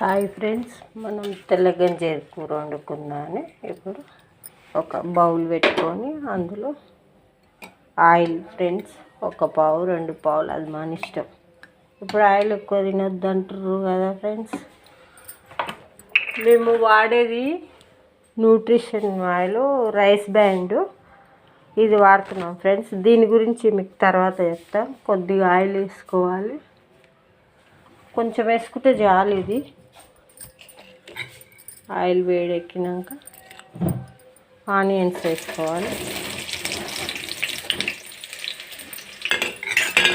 Hi friends మనం తెల్లగంజేరు కూర వండుకున్నాను ఇప్పుడు ఒక బౌల్ పెట్టుకొని అందులో ఆయిల్ ఫ్రెండ్స్ ఒక పావు రెండు పావులు అది మన ఇష్టం. ఇప్పుడు ఆయిల్ ఎక్కువ తినొద్దు అంటారు కదా ఫ్రెండ్స్. మేము వాడేది న్యూట్రిషన్ ఆయిల్ రైస్ బ్యాండ్. ఇది వాడుతున్నాం ఫ్రెండ్స్. దీని గురించి మీకు తర్వాత చెప్తాం. కొద్దిగా ఆయిల్ వేసుకోవాలి. కొంచెం వేసుకుంటే చాలు ఇది. ఆయిల్ వేడెక్కినాక ఆనియన్స్ వేసుకోవాలి.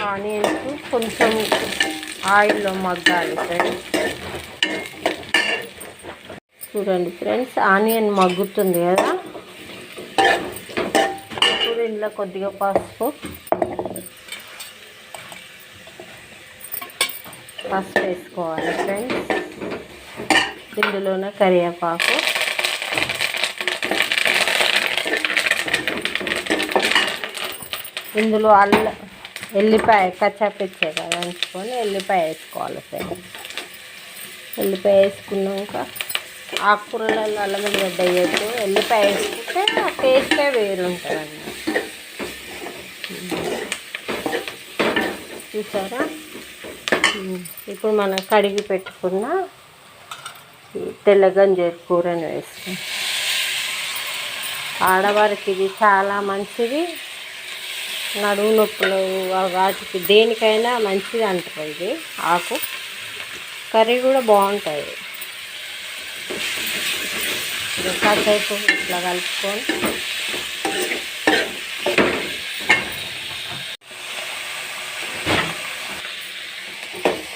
ఆనియన్స్ కొంచెం ఆయిల్లో మగ్గాలి ఫ్రెండ్స్. చూడండి ఫ్రెండ్స్ ఆనియన్ మగ్గుతుంది కదా. ఇప్పుడు ఇందులో కొద్దిగా పసుపు పసుపు వేసుకోవాలి ఫ్రెండ్స్ ఇందులోనే కరివేపాకు. ఇందులో అల్ల ఎల్లిపాయ కచ్చాపిచ్చే కదా అంచుకొని ఎల్లిపాయ వేసుకోవాలి ఫ్రెండ్స్ ఎల్లిపాయ వేసుకున్నాక ఆకుకూరలలో అల్లం గడ్డ వేయద్దు. ఎల్లిపాయ వేసుకుంటే ఆ టేస్టే వేరు ఉంటుంది చూసారా? ఇప్పుడు మనం కడిగి పెట్టుకున్న ఈ తెల్లగంజేరు కూరని వేస్తాం ఆడవారికి ఇది చాలా మంచిది. నడుము నొప్పులు వాటికి దేనికైనా మంచిది అంటారు ఇది ఆకు. కర్రీ కూడా బాగుంటుంది కాసేపు ఇట్లా కలుపుకొని.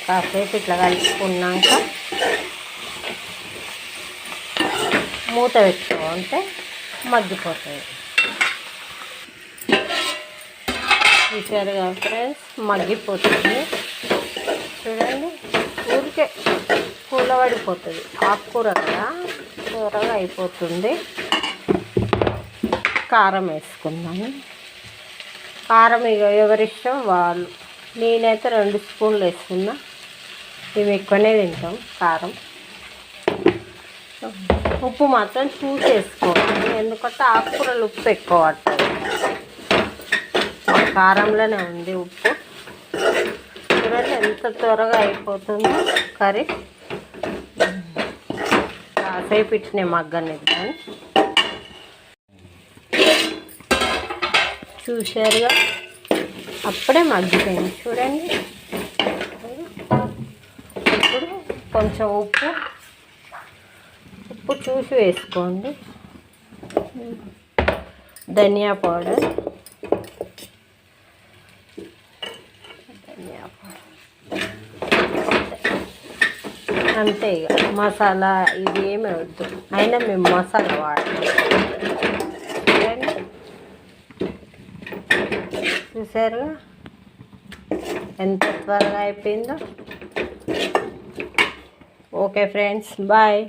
కాసేపు ఇట్లా కలుపుకున్నాక మూత పెట్టుకుంటే మగ్గిపోతుంది చూసారుగా ఫ్రెండ్స్ మగ్గిపోతుంది. చూడండి ఊరికే కూలబడిపోతుంది. ఆకుకూర కదా త్వరగా అయిపోతుంది. కారం వేసుకుందాము కారం ఇక ఎవరిష్టం వాళ్ళు. నేనైతే రెండు స్పూన్లు వేసుకున్నా. మేము ఎక్కువనే తింటాం కారం. ఉప్పు మాత్రం చూసి వేసుకోవాలి. ఎందుకంటే ఆకుకూరలు ఉప్పు ఎక్కువ పడుతుంది కారంలోనే ఉంది ఉప్పు. చూడండి ఎంత త్వరగా అయిపోతుందో కర్రీ. కాసేపు మగ్గని మగ్గనిద్దాం. చూశారుగా? అప్పుడే మగ్గిపోయింది. చూడండి ఇప్పుడు కొంచెం ఉప్పు. ఉప్పు చూసి వేసుకోండి. ధనియా పౌడర్. ధనియా పౌడర్. అంతే ఇక. మసాలా ఇది ఏమి వద్దు. అయినా మేము మసాలా వాడతాం. చూసారుగా? ఎంత త్వరగా అయిపోయిందో? Okay friends bye